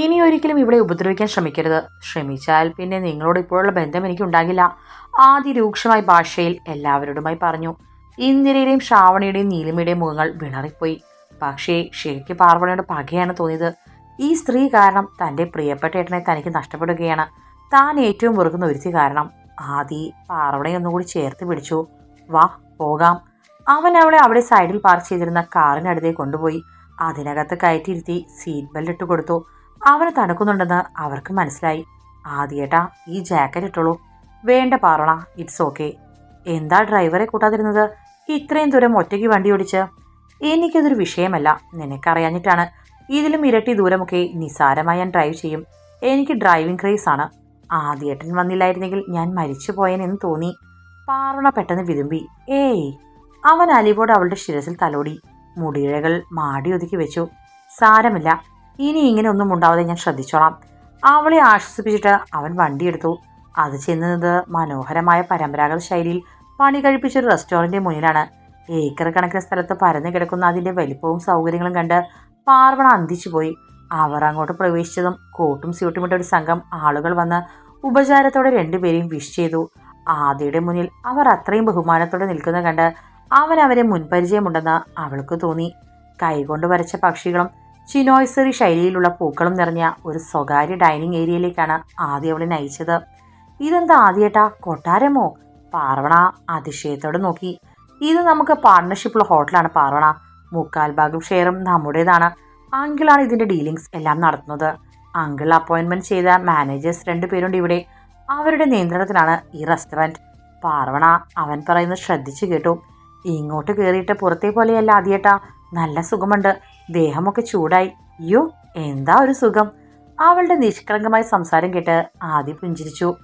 ഇനി ഒരിക്കലും ഇവിടെ ഉപദ്രവിക്കാൻ ശ്രമിക്കരുത്. ശ്രമിച്ചാൽ പിന്നെ നിങ്ങളോട് ഇപ്പോഴുള്ള ബന്ധം എനിക്ക് ഉണ്ടാകില്ല ആദ്യ രൂക്ഷമായ ഭാഷയിൽ എല്ലാവരോടുമായി പറഞ്ഞു. ഇന്ദിരയുടെയും ശ്രാവണിയുടെയും നീലിമയുടെയും മുഖങ്ങൾ വിളറിപ്പോയി പക്ഷേ ശരിക്ക് പാർവണിയുടെ പകയാണ് തോന്നിയത്. ഈ സ്ത്രീ കാരണം തന്റെ പ്രിയപ്പെട്ട ഏട്ടനെ തനിക്ക് നഷ്ടപ്പെടുകയാണ്. താൻ ഏറ്റവും വെറുക്കുന്ന ഒരുത്തി കാരണം. ആദി പാർവണയെ ഒന്നുകൂടി ചേർത്ത് പിടിച്ചു. വാ പോകാം. അവൻ അവളെ അവിടെ സൈഡിൽ പാർക്ക് ചെയ്തിരുന്ന കാറിനടുത്തേക്ക് കൊണ്ടുപോയി. അതിനകത്ത് കയറ്റിയിരുത്തി സീറ്റ് ബെൽറ്റ് ഇട്ട് കൊടുത്തു. അവന് തണുക്കുന്നുണ്ടെന്ന് അവർക്ക് മനസ്സിലായി. ആദ്യേട്ടാ ഈ ജാക്കറ്റ് ഇട്ടോളൂ. വേണ്ട പാറണ ഇറ്റ്സ് ഓക്കെ എന്താ ഡ്രൈവറെ കൂട്ടാതിരുന്നത്? ഇത്രയും ദൂരം ഒറ്റയ്ക്ക് വണ്ടി ഓടിച്ച്? എനിക്കതൊരു വിഷയമല്ല. നിനക്കറിയാഞ്ഞിട്ടാണ്. ഇതിലും ഇരട്ടി ദൂരമൊക്കെ നിസാരമായി ഞാൻ ഡ്രൈവ് ചെയ്യും. എനിക്ക് ഡ്രൈവിംഗ് ക്രേസ് ആണ്. ആദ്യേട്ടൻ വന്നില്ലായിരുന്നെങ്കിൽ ഞാൻ മരിച്ചു പോയേനെന്ന് തോന്നി. പാറണ പെട്ടെന്ന് വിതുമ്പി. ഏയ്. അവൻ അലിവോട് അവളുടെ ശിരസിൽ തലോടി. മുടിയിഴകൾ മാടി ഒതുക്കി വെച്ചു. സാരമില്ല. ഇനി ഇങ്ങനെ ഒന്നും ഉണ്ടാവാതെ ഞാൻ ശ്രദ്ധിച്ചോളാം. അവളെ ആശ്വസിപ്പിച്ചിട്ട് അവൻ വണ്ടിയെടുത്തു അത് ചെന്നത് മനോഹരമായ പരമ്പരാഗത ശൈലിയിൽ പണി കഴിപ്പിച്ച ഒരു റെസ്റ്റോറന്റിന്റെ മുന്നിലാണ്. ഏക്കർ കണക്കിന് സ്ഥലത്ത് പരന്നു കിടക്കുന്ന അതിന്റെ വലിപ്പവും സൗകര്യങ്ങളും കണ്ട് പാർവണ അന്തിച്ചുപോയി അവർ അങ്ങോട്ട് പ്രവേശിച്ചതും കോട്ടും സ്യൂട്ടും ഇട്ട ഒരു സംഘം ആളുകൾ വന്ന് ഉപചാരത്തോടെ രണ്ടുപേരെയും വിഷ് ചെയ്തു. ആദ്യയുടെ മുന്നിൽ അവർ അത്രയും ബഹുമാനത്തോടെ നിൽക്കുന്ന കണ്ട് അവൻ അവരെ മുൻപരിചയമുണ്ടെന്ന് അവൾക്ക് തോന്നി. കൈകൊണ്ട് വരച്ച പക്ഷികളും ചിനോയ്സറി ശൈലിയിലുള്ള പൂക്കളും നിറഞ്ഞ ഒരു സ്വകാര്യ ഡൈനിങ് ഏരിയയിലേക്കാണ് ആദ്യം അവളെ നയിച്ചത്. ഇതെന്താ ആദ്യേട്ടാ? കൊട്ടാരമോ? പാർവണ അതിശയത്തോടെ നോക്കി. ഇത് നമുക്ക് പാർട്ണർഷിപ്പുള്ള ഹോട്ടലാണ് പാർവണ. മുക്കാൽ ഭാഗം ഷെയറും നമ്മുടേതാണ്. അങ്കിളാണ് ഇതിന്റെ ഡീലിങ്സ് എല്ലാം നടത്തുന്നത്. അങ്കിൾ അപ്പോയിന്റ്മെന്റ് ചെയ്ത മാനേജേഴ്സ് രണ്ടുപേരുണ്ട് ഇവിടെ. അവരുടെ നിയന്ത്രണത്തിലാണ് ഈ റെസ്റ്റോറന്റ് പാർവണ അവൻ പറയുന്നത് ശ്രദ്ധിച്ചു കേട്ടു. ഇങ്ങോട്ട് കയറിയിട്ട് പുറത്തെ പോലെയല്ല ആദ്യേട്ടാ. നല്ല സുഖമുണ്ട്. ദേഹമൊക്കെ ചൂടായി. അയ്യോ എന്താ ഒരു സുഖം. അവളുടെ നിഷ്കളങ്കമായ സംസാരം കേട്ട് ആദ്യം പുഞ്ചിരിച്ചു.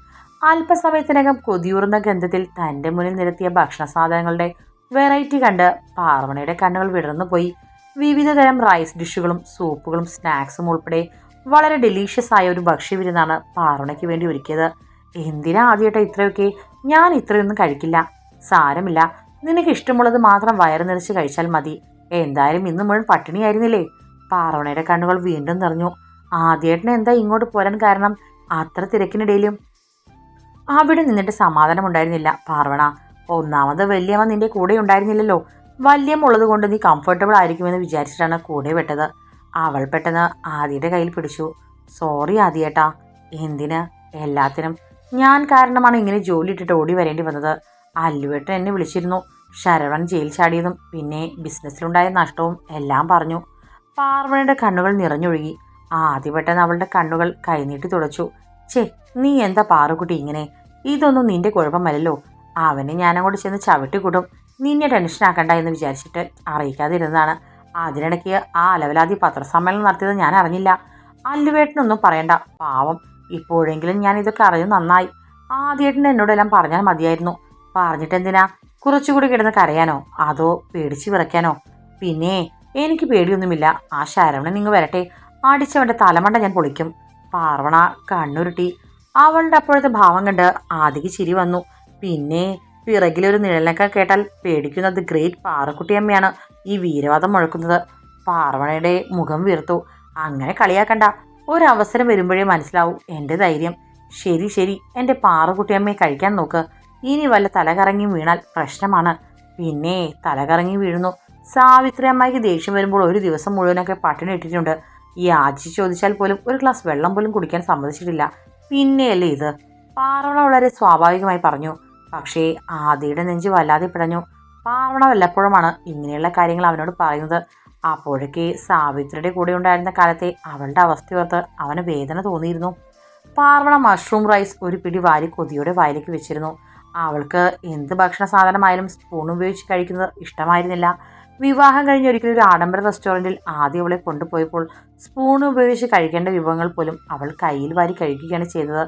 അല്പസമയത്തിനകം കൊതിയൂറുന്ന ഗന്ധത്തിൽ തന്റെ മുന്നിൽ നിരത്തിയ ഭക്ഷണ സാധനങ്ങളുടെ വെറൈറ്റി കണ്ട് പാർവണയുടെ കണ്ണുകൾ വിടർന്നുപോയി. വിവിധതരം റൈസ് ഡിഷുകളും സൂപ്പുകളും സ്നാക്സും ഉൾപ്പെടെ വളരെ ഡെലീഷ്യസ് ആയ ഒരു ഭക്ഷ്യവിരുന്നാണ് പാർവണയ്ക്ക് വേണ്ടി ഒരുക്കിയത്. എന്തിനാ ആദ്യമായിട്ട് ഇത്രയൊക്കെ? ഞാൻ ഇത്രയൊന്നും കഴിക്കില്ല. സാരമില്ല. നിനക്ക് ഇഷ്ടമുള്ളത് മാത്രം വയറ് നിറച്ച് കഴിച്ചാൽ മതി. എന്തായാലും ഇന്ന് മുഴുവൻ പട്ടിണിയായിരുന്നില്ലേ? പാറവണയുടെ കണ്ണുകൾ വീണ്ടും നിറഞ്ഞു. ആദ്യേട്ടന് എന്താ ഇങ്ങോട്ട് പോരാൻ കാരണം? അത്ര തിരക്കിനിടയിലും. അവിടെ നിന്നിട്ട് സമാധാനം ഉണ്ടായിരുന്നില്ല പാർവണ ഒന്നാമത് വല്യമ്മ നിന്റെ കൂടെ ഉണ്ടായിരുന്നില്ലല്ലോ. വല്യമ്മ ഉള്ളത് കൊണ്ട് നീ കംഫർട്ടബിൾ ആയിരിക്കുമെന്ന് വിചാരിച്ചിട്ടാണ് കൂടെ വിട്ടത്. അവൾ പെട്ടെന്ന് ആദിയുടെ കയ്യിൽ പിടിച്ചു. സോറി ആദിയേട്ടാ. എന്തിന്? എല്ലാത്തിനും. ഞാൻ കാരണമാണ് ഇങ്ങനെ ജോലി ഇട്ടിട്ട് ഓടി വരേണ്ടി വന്നത്. അല്ലുവേട്ടൻ എന്നെ വിളിച്ചിരുന്നു. ശരവൺ ജയിൽ ചാടിയതും പിന്നെ ബിസിനസ്സിലുണ്ടായ നഷ്ടവും എല്ലാം പറഞ്ഞു. പാർവണയുടെ കണ്ണുകൾ നിറഞ്ഞൊഴുകി. ആദ്യ പെട്ടെന്ന് അവളുടെ കണ്ണുകൾ കൈനീട്ടി തുടച്ചു. ചേ നീ എന്താ പാറുകുട്ടി ഇങ്ങനെ? ഇതൊന്നും നിന്റെ കുഴപ്പമല്ലല്ലോ. അവനെ ഞാനങ്ങോട്ട് ചെന്ന് ചവിട്ടിക്കൂട്ടും. നിന്നെ ടെൻഷൻ ആക്കണ്ട എന്ന് വിചാരിച്ചിട്ട് അറിയിക്കാതിരുന്നതാണ്. അതിനിടയ്ക്ക് ആ അലവലാതി പത്രസമ്മേളനം നടത്തിയത് ഞാൻ അറിഞ്ഞില്ല. അല്ലുവേട്ടനൊന്നും പറയണ്ട. പാവം ഇപ്പോഴെങ്കിലും ഞാൻ ഇതൊക്കെ അറിഞ്ഞു നന്നായി. ആദ്യേട്ടൻ എന്നോടെല്ലാം പറഞ്ഞാൽ മതിയായിരുന്നു. പറഞ്ഞിട്ടെന്തിനാ? കുറച്ചുകൂടി കിടന്ന് കരയാനോ? അതോ പേടിച്ച് വിറയ്ക്കാനോ? പിന്നെ എനിക്ക് പേടിയൊന്നുമില്ല. ആ ശരവണൻ നിങ്ങൾ വരട്ടെ. അടിച്ചവന്റെ തലമണ്ട ഞാൻ പൊളിക്കും. പാർവണ കണ്ണുരുട്ടി. അവളുടെ അപ്പോഴത്തെ ഭാവം കണ്ട് ആദിക്ക് ചിരി വന്നു. പിന്നെ പിറകിലൊരു നിഴലിനൊക്കെ കേട്ടാൽ പേടിക്കുന്നത് ഗ്രേറ്റ് പാറക്കുട്ടിയമ്മയാണ് ഈ വീരവാദം മുഴക്കുന്നത്. പാർവണയുടെ മുഖം വീർത്തു. അങ്ങനെ കളിയാക്കണ്ട. ഒരവസരം വരുമ്പോഴേ മനസ്സിലാവൂ എന്റെ ധൈര്യം. ശരി ശരി. എന്റെ പാറക്കുട്ടിയമ്മയെ കഴിക്കാൻ നോക്ക്. ഇനി വല്ല തലകറങ്ങി വീണാൽ പ്രശ്നമാണ്. പിന്നെ തലകറങ്ങി വീഴുന്നു. സാവിത്രി അമ്മയ്ക്ക് ദേഷ്യം വരുമ്പോൾ ഒരു ദിവസം മുഴുവനൊക്കെ പട്ടിണി ഇട്ടിട്ടുണ്ട്. ഈ ആജി ചോദിച്ചാൽ പോലും ഒരു ഗ്ലാസ് വെള്ളം പോലും കുടിക്കാൻ സമ്മതിച്ചിട്ടില്ല. പിന്നെയല്ലേ ഇത്? പാർവണ വളരെ സ്വാഭാവികമായി പറഞ്ഞു. പക്ഷേ ആദിയുടെ നെഞ്ച് വല്ലാതെ പിടഞ്ഞു. പാർവണ വല്ലപ്പോഴുമാണ് ഇങ്ങനെയുള്ള കാര്യങ്ങൾ അവനോട് പറയുന്നത്. അപ്പോഴേക്ക് സാവിത്രിയുടെ കൂടെ ഉണ്ടായിരുന്ന കാലത്തെ അവളുടെ അവസ്ഥയോർത്ത് അവന് വേദന തോന്നിയിരുന്നു. പാർവണ മഷ്റൂം റൈസ് ഒരു പിടി വാരി കൊതിയോടെ വായിലേക്ക് വെച്ചിരുന്നു. അവൾക്ക് എന്ത് ഭക്ഷണ സാധനമായാലും സ്പൂൺ ഉപയോഗിച്ച് കഴിക്കുന്നത് ഇഷ്ടമായിരുന്നില്ല. വിവാഹം കഴിഞ്ഞ് ഒരിക്കലും ഒരു ആഡംബര റെസ്റ്റോറന്റിൽ ആദ്യം അവളെ കൊണ്ടുപോയപ്പോൾ സ്പൂൺ ഉപയോഗിച്ച് കഴിക്കേണ്ട വിഭവങ്ങൾ പോലും അവൾ കയ്യിൽ വാരി കഴിക്കുകയാണ് ചെയ്തത്.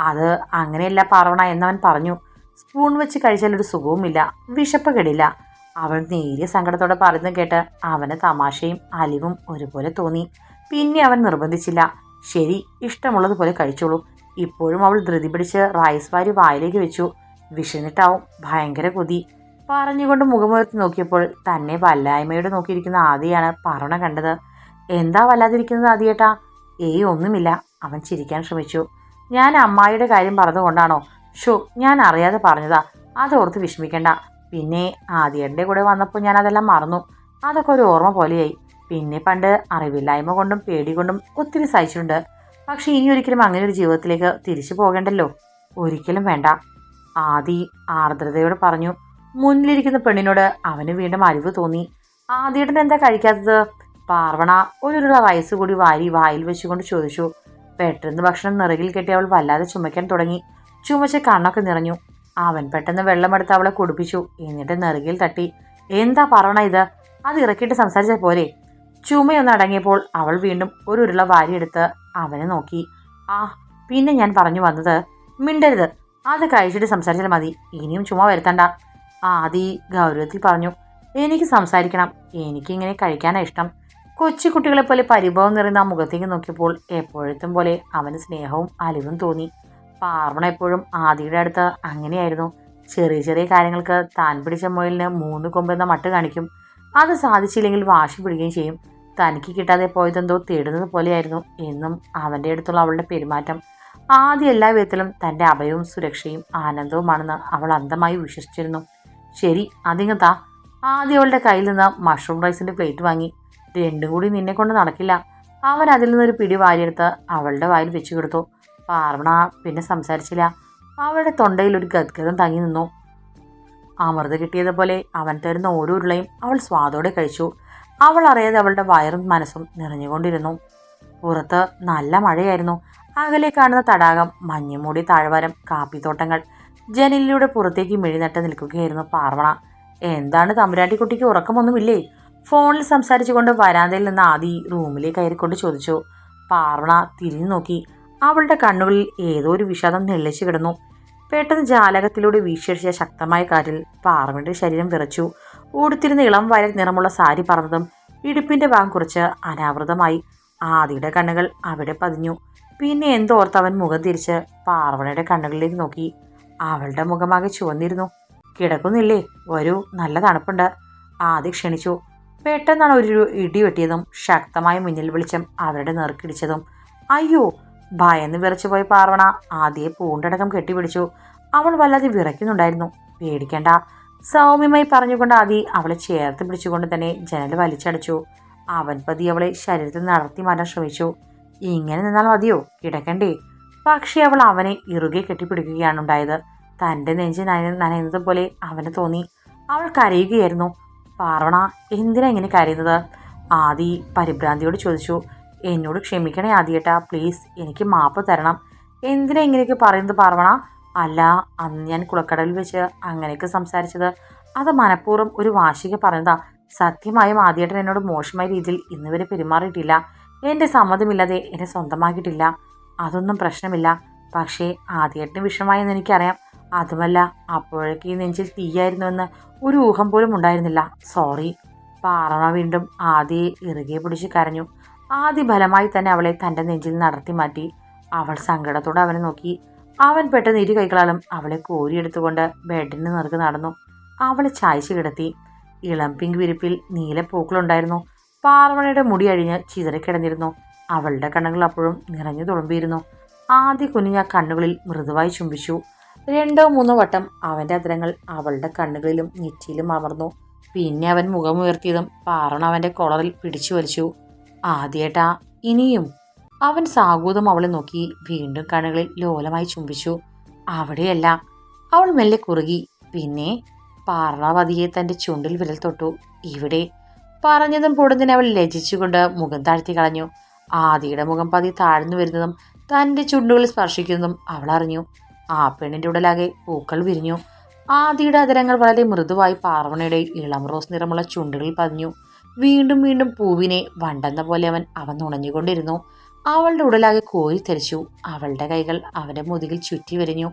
അത് അങ്ങനെയല്ല പാർവണ എന്നവൻ പറഞ്ഞു. സ്പൂൺ വെച്ച് കഴിച്ചാൽ ഒരു സുഖവുമില്ല വിശപ്പ് കെടില്ല അവൾ നേരിയ സങ്കടത്തോടെ പറയുന്നത് കേട്ട് അവന് തമാശയും അലിവും ഒരുപോലെ തോന്നി. പിന്നെ അവൻ നിർബന്ധിച്ചില്ല. ശരി ഇഷ്ടമുള്ളതുപോലെ കഴിച്ചോളൂ. ഇപ്പോഴും അവൾ ധൃതി പിടിച്ച് റൈസ് വാരി വായിലേക്ക് വെച്ചു. വിശന്നിട്ടാവും ഭയങ്കര കൊതി. പറഞ്ഞുകൊണ്ട് മുഖമുയർത്തി നോക്കിയപ്പോൾ തന്നെ വല്ലായ്മയോട് നോക്കിയിരിക്കുന്ന ആദിയാണ് പറണ കണ്ടത്. എന്താ വല്ലാതിരിക്കുന്നത് ആദിയേട്ടാ? ഏയ് ഒന്നുമില്ല. അവൻ ചിരിക്കാൻ ശ്രമിച്ചു. ഞാൻ അമ്മായിയുടെ കാര്യം പറഞ്ഞതുകൊണ്ടാണോ ഷോ ഞാൻ അറിയാതെ പറഞ്ഞതാ. അതോർത്ത് വിഷമിക്കണ്ട. പിന്നെ ആദ്യയുടെ കൂടെ വന്നപ്പോൾ ഞാൻ അതെല്ലാം മറന്നു. അതൊക്കെ ഒരു ഓർമ്മ പോലെയായി. പിന്നെ പണ്ട് അറിവില്ലായ്മ കൊണ്ടും പേടി കൊണ്ടും ഒത്തിരി സഹിച്ചിട്ടുണ്ട്. പക്ഷേ ഇനി ഒരിക്കലും അങ്ങനെ ഒരു ജീവിതത്തിലേക്ക് തിരിച്ചു പോകേണ്ടല്ലോ? ഒരിക്കലും വേണ്ട. ആദി ആർദ്രതയോട് പറഞ്ഞു മുന്നിലിരിക്കുന്ന പെണ്ണിനോട് അവന് വീണ്ടും അരിവ് തോന്നി. ആദ്യേട്ടൻ എന്താ കഴിക്കാത്തത്? പാർവണ ഒരുരുള റൈസ് കൂടി വാരി വായിൽ വെച്ചുകൊണ്ട് ചോദിച്ചു. പെട്ടെന്ന് ഭക്ഷണം നിറകിൽ കെട്ടി അവൾ വല്ലാതെ ചുമയ്ക്കാൻ തുടങ്ങി. ചുമച്ച് കണ്ണൊക്കെ നിറഞ്ഞു. അവൻ പെട്ടെന്ന് വെള്ളമെടുത്ത് അവളെ കുടിപ്പിച്ചു. എന്നിട്ട് നിറകിൽ തട്ടി. എന്താ പാർവണ ഇത്? അത് ഇറക്കിയിട്ട് സംസാരിച്ച പോരെ. ചുമയൊന്ന് അടങ്ങിയപ്പോൾ അവൾ വീണ്ടും ഒരു ഉരുള വാരിയെടുത്ത് അവനെ നോക്കി. ആ പിന്നെ ഞാൻ പറഞ്ഞു വന്നത് മിണ്ടരുത്. അത് കഴിച്ചിട്ട് സംസാരിച്ചാൽ മതി. ഇനിയും ചുമ വരുത്തണ്ട. ആദി ഗൗരവത്തിൽ പറഞ്ഞു. എനിക്ക് സംസാരിക്കണം. എനിക്കിങ്ങനെ കഴിക്കാനാണ് ഇഷ്ടം. കൊച്ചുകുട്ടികളെ പോലെ പരിഭവം നിറയുന്ന ആ മുഖത്തേക്ക് നോക്കിയപ്പോൾ എപ്പോഴത്തും പോലെ അവന് സ്നേഹവും അലിവും തോന്നി. പാർവണ എപ്പോഴും ആദിയുടെ അടുത്ത് അങ്ങനെയായിരുന്നു. ചെറിയ ചെറിയ കാര്യങ്ങൾക്ക് താൻ പിടിച്ച മുയലിന് മൂന്ന് കൊമ്പെന്ന മട്ട് കാണിക്കും. അത് സാധിച്ചില്ലെങ്കിൽ വാശി പിടിക്കുകയും ചെയ്യും. തനിക്ക് കിട്ടാതെ പോയതെന്തോ തേടുന്നത് പോലെയായിരുന്നു. എന്നും അവന്റെ അടുത്തുള്ള അവളുടെ പെരുമാറ്റം. ആദ്യ എല്ലാ വിധത്തിലും തന്റെ അഭയവും സുരക്ഷയും ആനന്ദവുമാണെന്ന് അവൾ അന്ധമായി വിശ്വസിച്ചിരുന്നു. ശരി അതിങ്ങത്താ ആദ്യം അവളുടെ കയ്യിൽ നിന്ന് മഷ്റൂം റൈസിന്റെ പ്ലേറ്റ് വാങ്ങി. രണ്ടും കൂടി നിന്നെ കൊണ്ട് നടക്കില്ല. അവൻ അതിൽ നിന്നൊരു പിടി വാരിയെടുത്ത് അവളുടെ വായിൽ വെച്ചു കൊടുത്തു. പാർവണ പിന്നെ സംസാരിച്ചില്ല. അവളുടെ തൊണ്ടയിൽ ഒരു ഗദ്ഗതം തങ്ങി നിന്നു. അമൃത കിട്ടിയതുപോലെ അവൻ തരുന്ന ഓരോ ഉരുളയും അവൾ സ്വാദോടെ കഴിച്ചു. അവൾ അറിയാതെ അവളുടെ വയറും മനസ്സും നിറഞ്ഞുകൊണ്ടിരുന്നു. പുറത്ത് നല്ല മഴയായിരുന്നു. അകലെ കാണുന്ന തടാകം മഞ്ഞുമൂടി താഴ്വാരം കാപ്പിത്തോട്ടങ്ങൾ. ജനലിലൂടെ പുറത്തേക്ക് മിഴിനട്ട് നിൽക്കുകയായിരുന്നു പാർവണ എന്താണ് തമ്പുരാട്ടിക്കുട്ടിക്ക് ഉറക്കമൊന്നുമില്ലേ? ഫോണിൽ സംസാരിച്ചുകൊണ്ട് വരാന്തയിൽ നിന്ന് ആദി റൂമിലേക്ക് കയറിക്കൊണ്ട് ചോദിച്ചു. പാർവണ തിരിഞ്ഞു നോക്കി. അവളുടെ കണ്ണുകളിൽ ഏതോ ഒരു വിഷാദം നെള്ളിച്ചു കിടന്നു. പെട്ടെന്ന് ജാലകത്തിലൂടെ വീശിയടിച്ച ശക്തമായ കാറ്റിൽ പാർവണയുടെ ശരീരം വിറച്ചു. ഓടുത്തിരുന്ന ഇളം വയൽ നിറമുള്ള സാരി പറന്നതും ഇടുപ്പിന്റെ ഭാഗം കുറച്ച് അനാവൃതമായി. ആദിയുടെ കണ്ണുകൾ അവിടെ പതിഞ്ഞു. പിന്നെ എന്തോർത്ത് അവൻ മുഖം തിരിച്ച് പാർവണയുടെ കണ്ണുകളിലേക്ക് നോക്കി. അവളുടെ മുഖമാകെ ചുവന്നിരുന്നു. കിടക്കുന്നില്ലേ? ഒരു നല്ല തണുപ്പുണ്ട്. ആദ്യ ക്ഷണിച്ചു. പെട്ടെന്നാണ് ഒരു ഇടി വെട്ടിയതും ശക്തമായ മുന്നിൽ വെളിച്ചം അവരുടെ നെറുക്കിടിച്ചതും. അയ്യോ ഭയന്ന് വിറച്ചു പോയ പാർവണ ആദ്യയെ പൂണ്ടടക്കം കെട്ടിപ്പിടിച്ചു. അവൾ വല്ലാതെ വിറയ്ക്കുന്നുണ്ടായിരുന്നു. പേടിക്കേണ്ട. സൗമ്യമായി പറഞ്ഞുകൊണ്ട് ആദി അവളെ ചേർത്ത് പിടിച്ചുകൊണ്ട് തന്നെ ജനൽ വലിച്ചടച്ചു. അവൻ പതി അവളെ ശരീരത്തിൽ നടത്തി മാറ്റാൻ ശ്രമിച്ചു. ഇങ്ങനെ നിന്നാൽ മതിയോ? കിടക്കണ്ടേ. പക്ഷേ അവൾ അവനെ ഇറുകെ കെട്ടിപ്പിടിക്കുകയാണ് ഉണ്ടായത്. തന്റെ നെഞ്ച് നന നനയുന്നത് പോലെ അവന് തോന്നി. അവൾ കരയുകയായിരുന്നു. പാർവണ എന്തിനാ ഇങ്ങനെ കരയുന്നത്? ആദി പരിഭ്രാന്തിയോട് ചോദിച്ചു. എന്നോട് ക്ഷമിക്കണേ ആദിയേട്ടാ പ്ലീസ് എനിക്ക് മാപ്പ് തരണം. എന്തിനാ ഇങ്ങനെയൊക്കെ പറയുന്നത് പാർവണ? അല്ല അന്ന് ഞാൻ കുളക്കടലിൽ വെച്ച് അങ്ങനെയൊക്കെ സംസാരിച്ചത്. അത് മനഃപൂർവം ഒരു വാശിക പറഞ്ഞതാ. സത്യമായും ആദ്യേട്ടൻ എന്നോട് മോശമായ രീതിയിൽ ഇന്നുവരെ പെരുമാറിയിട്ടില്ല. എന്റെ സമ്മതമില്ലാതെ എന്നെ സ്വന്തമാക്കിയിട്ടില്ല. അതൊന്നും പ്രശ്നമില്ല. പക്ഷേ ആദ്യമായിട്ടും വിഷമമായെന്ന് എനിക്കറിയാം. അതുമല്ല അപ്പോഴേക്ക് ഈ നെഞ്ചിൽ തീയായിരുന്നുവെന്ന് ഒരു ഊഹം പോലും ഉണ്ടായിരുന്നില്ല. സോറി. പാറമ വീണ്ടും ആദ്യയെ ഇറുകെ പിടിച്ച് കരഞ്ഞു. ആദ്യ ബലമായി തന്നെ അവളെ തന്റെ നെഞ്ചിൽ നടത്തി മാറ്റി. അവൾ സങ്കടത്തോടെ അവനെ നോക്കി. അവൻ പെട്ടെന്ന് ഇരു കൈകളാലും അവളെ കോരിയെടുത്തുകൊണ്ട് ബെഡിന് നിറക്ക് നടന്നു. അവളെ ചായച്ചു കിടത്തി. ഇളം പിങ്ക് വിരിപ്പിൽ നീല പൂക്കളുണ്ടായിരുന്നു. പാർവണയുടെ മുടി അഴിഞ്ഞ് ചിതറിക്കിടന്നിരുന്നു അവളുടെ കണ്ണുകൾ അപ്പോഴും നിറഞ്ഞു തുളുമ്പിയിരുന്നു. ആദ്യ കുഞ്ഞിഞ്ഞ കണ്ണുകളിൽ മൃദുവായി ചുംബിച്ചു. രണ്ടോ മൂന്നോ വട്ടം അവന്റെ അതിരങ്ങൾ അവളുടെ കണ്ണുകളിലും നെറ്റിയിലും അമർന്നു. പിന്നെ അവൻ മുഖമുയർത്തിയതും പാർവണ അവന്റെ കൊളറിൽ പിടിച്ചു വലിച്ചു. ആദ്യേട്ടാ ഇനിയും? അവൻ സാഗൂതം അവളെ നോക്കി വീണ്ടും കണ്ണുകളിൽ ലോലമായി ചുംബിച്ചു. അവിടെയല്ല. അവൾ മെല്ലെ കുറുകി പിന്നെ? പാർണവതിയെ തന്റെ ചുണ്ടിൽ വിരൽ തൊട്ടു. ഇവിടെ പറഞ്ഞതും പൊടുന്നതിന് അവൾ ലജിച്ചുകൊണ്ട് മുഖം താഴ്ത്തി കളഞ്ഞു. ആദിയുടെ മുഖം പതി താഴ്ന്നു വരുന്നതും തന്റെ ചുണ്ടുകളിൽ സ്പർശിക്കുന്നതും അവൾ അറിഞ്ഞു. ആ പെണ്ണിന്റെ ഉടലാകെ പൂക്കൾ വിരിഞ്ഞു. ആദിയുടെ അതിരങ്ങൾ വളരെ മൃദുവായി പാർവണയുടെ ഇളം റോസ് നിറമുള്ള ചുണ്ടുകളിൽ പതിഞ്ഞു. വീണ്ടും വീണ്ടും പൂവിനെ വണ്ടെന്ന പോലെ അവൻ അവൻ നുണഞ്ഞുകൊണ്ടിരുന്നു അവളുടെ ഉടലാകെ കോരി കോരിത്തെരിച്ചു അവളുടെ കൈകൾ അവന്റെ മുതുകിൽ ചുറ്റി വരിഞ്ഞു.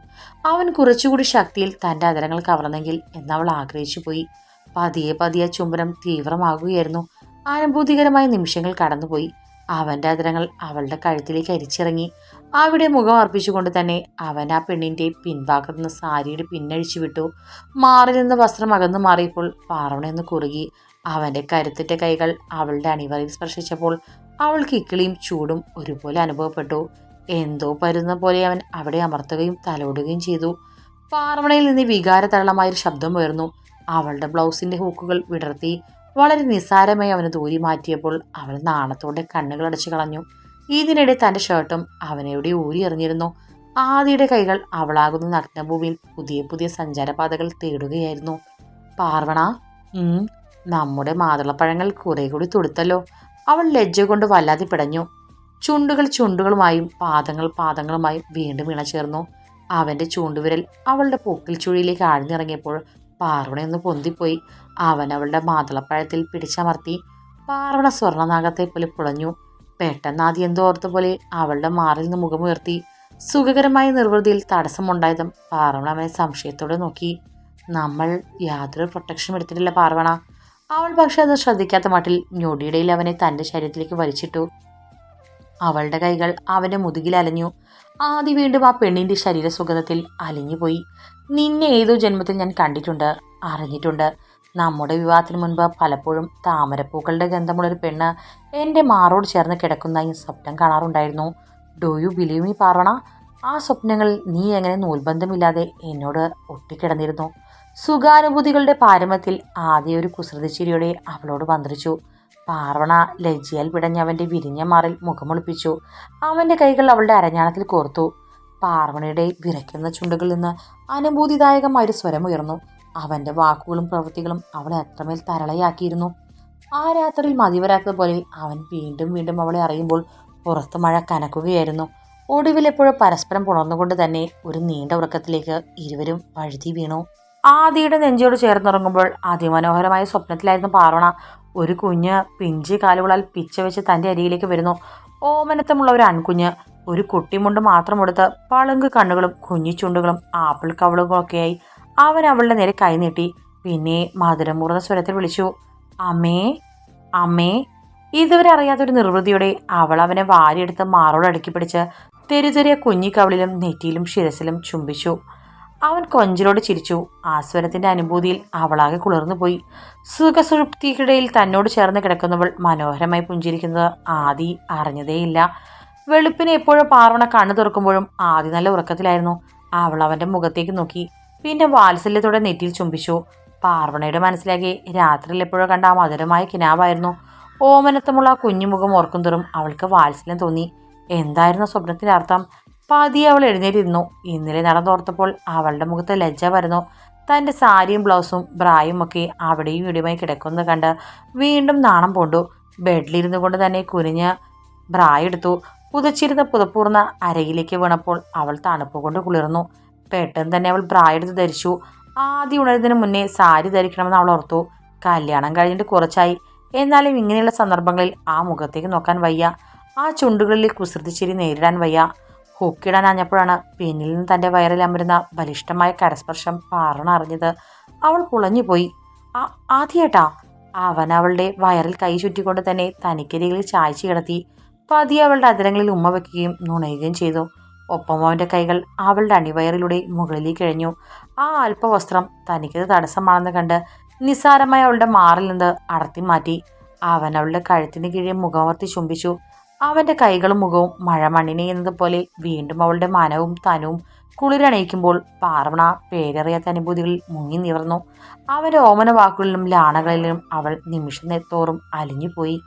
അവൻ കുറച്ചുകൂടി ശക്തിയിൽ തന്റെ അതിരങ്ങൾ കവർന്നെങ്കിൽ എന്നവൾ ആഗ്രഹിച്ചു പോയി പതിയെ പതിയെ ചുംബനം തീവ്രമാകുകയായിരുന്നു. അനുഭൂതികരമായ നിമിഷങ്ങൾ കടന്നുപോയി. അവന്റെ അതിരങ്ങൾ അവളുടെ കഴുത്തിലേക്ക് അരിച്ചിറങ്ങി. അവിടെ മുഖം അർപ്പിച്ചുകൊണ്ട് തന്നെ അവൻ ആ പെണ്ണിന്റെ പിൻഭാഗത്ത് നിന്ന് സാരിയുടെ പിന്നഴിച്ചു വിട്ടു. മാറി നിന്ന് വസ്ത്രം അകന്നു മാറിയപ്പോൾ പാറവണെന്ന് കുറുകി. അവന്റെ കരുത്തിന്റെ കൈകൾ അവളുടെ അണിവറയിൽ സ്പർശിച്ചപ്പോൾ അവൾക്ക് ഇക്കിളിയും ചൂടും ഒരുപോലെ അനുഭവപ്പെട്ടു. എന്തോ പരുന്ന പോലെ അവൻ അവിടെ അമർത്തുകയും തലോടുകയും ചെയ്തു. പാറവണയിൽ നിന്ന് വികാരതരളമായൊരു ശബ്ദം ഉയർന്നു. അവളുടെ ബ്ലൗസിന്റെ ഹൂക്കുകൾ വിടർത്തി വളരെ നിസ്സാരമായി അവന് ദൂരി മാറ്റിയപ്പോൾ അവൾ നാണത്തോടെ കണ്ണുകൾ അടച്ചു കളഞ്ഞു. ഇതിനിടെ തന്റെ ഷർട്ടും അവനെവിടെ ഊരി എറിഞ്ഞിരുന്നു. ആദിയുടെ കൈകൾ അവളാകുന്ന നഗ്നഭൂമിയിൽ പുതിയ പുതിയ സഞ്ചാരപാതകൾ തേടുകയായിരുന്നു. പാർവണ നമ്മുടെ മാതളപ്പഴങ്ങൾ കുറെ കൂടി തുടുത്തല്ലോ. അവൾ ലജ്ജ കൊണ്ട് വല്ലാതെ പിടഞ്ഞു. ചുണ്ടുകൾ ചുണ്ടുകളുമായും പാദങ്ങൾ പാദങ്ങളുമായും വീണ്ടും ഇണചേർന്നു. അവന്റെ ചൂണ്ടുവിരൽ അവളുടെ പൊക്കിൽ ചുഴിയിലേക്ക് ആഴ്ന്നിറങ്ങിയപ്പോൾ പാർവണയൊന്ന് പൊന്തിപ്പോയി. അവൻ അവളുടെ മാതളപ്പഴത്തിൽ പിടിച്ചമർത്തി പാർവണ സ്വർണനാഗത്തെ പോലെ പുളഞ്ഞു. പെട്ടെന്ന് ആദ്യം എന്തോ ഓർത്ത പോലെ അവളുടെ മാറിൽ നിന്ന് മുഖമുയർത്തി സുഖകരമായ നിർവൃതിയിൽ തടസ്സമുണ്ടായതും പാർവണ അവനെ സംശയത്തോടെ നോക്കി. നമ്മൾ യാതൊരു പ്രൊട്ടക്ഷനും എടുത്തിട്ടില്ല പാർവണ അവൾ പക്ഷെ അത് ശ്രദ്ധിക്കാത്ത മട്ടിൽ ഞൊടിയിടയിൽ അവനെ തന്റെ ശരീരത്തിലേക്ക് വലിച്ചിട്ടു. അവളുടെ കൈകൾ അവന്റെ മുതുകിൽ അലഞ്ഞു. ആദ്യ വീണ്ടും ആ പെണ്ണിന്റെ ശരീരസുഗതത്തിൽ അലിഞ്ഞുപോയി. നിന്നെ ഏതോ ജന്മത്തിൽ ഞാൻ കണ്ടിട്ടുണ്ട് അറിഞ്ഞിട്ടുണ്ട്. നമ്മുടെ വിവാഹത്തിന് മുൻപ് പലപ്പോഴും താമരപ്പൂക്കളുടെ ഗന്ധമുള്ളൊരു പെണ്ണ് എന്റെ മാറോട് ചേർന്ന് കിടക്കുന്നതായി സ്വപ്നം കാണാറുണ്ടായിരുന്നു. Do you believe me Parvana? ആ സ്വപ്നങ്ങൾ നീ എങ്ങനെ നൂൽബന്ധമില്ലാതെ എന്നോട് ഒട്ടിക്കിടന്നിരുന്നു. സുഖാനുഭൂതികളുടെ പാരമ്യത്തിൽ ആദ്യ ഒരു കുസൃതിച്ചിരിയോടെ അവളോട് മന്ത്രിച്ചു. പാർവണ ലജ്ജയാൽ പിടഞ്ഞവന്റെ വിരിഞ്ഞ മാറിൽ മുഖമൊളിപ്പിച്ചു. അവന്റെ കൈകൾ അവളുടെ അരഞ്ഞാണത്തിൽ കോർത്തു. പാർവണയുടെ വിറയ്ക്കുന്ന ചുണ്ടുകളിൽ നിന്ന് അനുഭൂതിദായകമായൊരു സ്വരമുയർന്നു അവന്റെ വാക്കുകളും പ്രവൃത്തികളും അവളെ അത്രമേൽ തരളയാക്കിയിരുന്നു. ആ രാത്രിയിൽ മതിവരാത്തതുപോലെ അവൻ വീണ്ടും വീണ്ടും അവളെ അറിയുമ്പോൾ പുറത്ത് മഴ കനക്കുകയായിരുന്നു. ഒടുവിൽ എപ്പോഴും പരസ്പരം പുണർന്നുകൊണ്ട് തന്നെ ഒരു നീണ്ട ഉറക്കത്തിലേക്ക് ഇരുവരും വഴുതി വീണു. ആദിയുടെ നെഞ്ചോട് ചേർന്നുറങ്ങുമ്പോൾ അതിമനോഹരമായ സ്വപ്നത്തിലായിരുന്നു പാർവണ ഒരു കുഞ്ഞ് പിഞ്ചി കാലുകളാൽ പിച്ച വെച്ച് തന്റെ അരിയിലേക്ക് വരുന്നു. ഓമനത്തമുള്ള ഒരു ആൺകുഞ്ഞ് ഒരു കുട്ടിമുണ്ട് മാത്രം എടുത്ത് പളുങ്ക് കണ്ണുകളും കുഞ്ഞിച്ചുണ്ടുകളും ആപ്പിൾ കവളുകളൊക്കെയായി അവൻ അവളുടെ നേരെ കൈനീട്ടി പിന്നെ മധുരമൂർന്ന സ്വരത്തിൽ വിളിച്ചു. അമ്മേ അമ്മേ. ഇതുവരെ അറിയാത്തൊരു നിർവൃതിയോടെ അവൾ അവനെ വാരിയെടുത്ത് മാറോട് അടുക്കി പിടിച്ച് തെരുതെറിയ കുഞ്ഞിക്കവളിലും നെറ്റിയിലും ശിരസിലും ചുംബിച്ചു. അവൻ കൊഞ്ചിലോട് ചിരിച്ചു. ആ അനുഭൂതിയിൽ അവളാകെ കുളിർന്നുപോയി സുഖസുഷുപ്തിക്കിടയിൽ തന്നോട് ചേർന്ന് കിടക്കുന്നവൾ മനോഹരമായി പുഞ്ചിരിക്കുന്നത് ആദി അറിഞ്ഞതേയില്ല. വെളുപ്പിനെ എപ്പോഴും പാർവണ കണ്ണു തുറക്കുമ്പോഴും ആദി നല്ല ഉറക്കത്തിലായിരുന്നു. അവൾ അവന്റെ മുഖത്തേക്ക് നോക്കി. പിന്നെ വാത്സല്യത്തോടെ നെറ്റിയിൽ ചുംബിച്ചു. പാർവണയുടെ മനസ്സിലാകെ രാത്രിയിൽ എപ്പോഴോ കണ്ട ആ മധുരമായ കിനാവായിരുന്നു. ഓമനത്തമുള്ള കുഞ്ഞുമുഖം ഓർക്കുന്തോറും അവൾക്ക് വാത്സല്യം തോന്നി. എന്തായിരുന്നു സ്വപ്നത്തിന്റെ അർത്ഥം? പതിയെ അവൾ എഴുന്നേറ്റിരുന്നു. ഇന്നലെ നടന്നോർത്തപ്പോൾ അവളുടെ മുഖത്ത് ലജ്ജ വരുന്നു തന്റെ സാരിയും ബ്ലൗസും ബ്രായും ഒക്കെ അവിടെയും ഇവിടെയുമായി കിടക്കുന്നത് കണ്ട് വീണ്ടും നാണം പൂണ്ടു. ബെഡിലിരുന്നു കൊണ്ട് തന്നെ കുനിഞ്ഞ് ബ്രായ എടുത്തു. പുതച്ചിരുന്ന പുതപ്പൂർന്ന അരയിലേക്ക് വീണപ്പോൾ അവൾ തണുപ്പ് കൊണ്ട് കുളിർന്നു. പെട്ടെന്ന് തന്നെ അവൾ ബ്രായ എടുത്ത് ധരിച്ചു. ആദ്യം ഉണരുന്നതിന് മുന്നേ സാരി ധരിക്കണമെന്ന് അവൾ ഓർത്തു. കല്യാണം കഴിഞ്ഞിട്ട് കുറച്ചായി. എന്നാലും ഇങ്ങനെയുള്ള സന്ദർഭങ്ങളിൽ ആ മുഖത്തേക്ക് നോക്കാൻ വയ്യ. ആ ചുണ്ടുകളിൽ കുസൃതിച്ചിരി നേരിടാൻ വയ്യ. ഹുക്കിടാൻ ആഞ്ഞപ്പോഴാണ് പിന്നിൽ നിന്ന് തന്റെ വയറിൽ അമരുന്ന ബലിഷ്ടമായ കരസ്പർശം പാറണ അറിഞ്ഞത്. അവൾ പുളഞ്ഞുപോയി. ആദ്യേട്ടാ. അവൻ അവളുടെ വയറിൽ കൈ ചുറ്റിക്കൊണ്ട് തന്നെ തനിക്കരികളിൽ ചായച്ചു കിടത്തി. പതിയെ അവളുടെ അതിരങ്ങളിൽ ഉമ്മ വയ്ക്കുകയും നുണയുകയും ചെയ്തു. ഒപ്പം അവന്റെ കൈകൾ അവളുടെ അണിവയറിലൂടെ മുകളിലേക്ക് കഴിഞ്ഞു ആ അല്പവസ്ത്രം തനിക്കത് തടസ്സമാണെന്ന് കണ്ട് നിസ്സാരമായ അവളുടെ മാറിൽ നിന്ന് അടർത്തി മാറ്റി. അവൻ അവളുടെ കഴുത്തിന് കീഴെ മുഖമർത്തി ചുംബിച്ചു. അവന്റെ കൈകളും മുഖവും മഴമണ്ണിനെ എന്നതുപോലെ വീണ്ടും അവളുടെ മനവും തനവും കുളിരണയിക്കുമ്പോൾ പാർവണ പേരറിയാത്ത അനുഭൂതികളിൽ മുങ്ങി നിവർന്നു. അവന്റെ ഓമന വാക്കുകളിലും ലാണകളിലും അവൾ നിമിഷം തോറും അലിഞ്ഞുപോയി.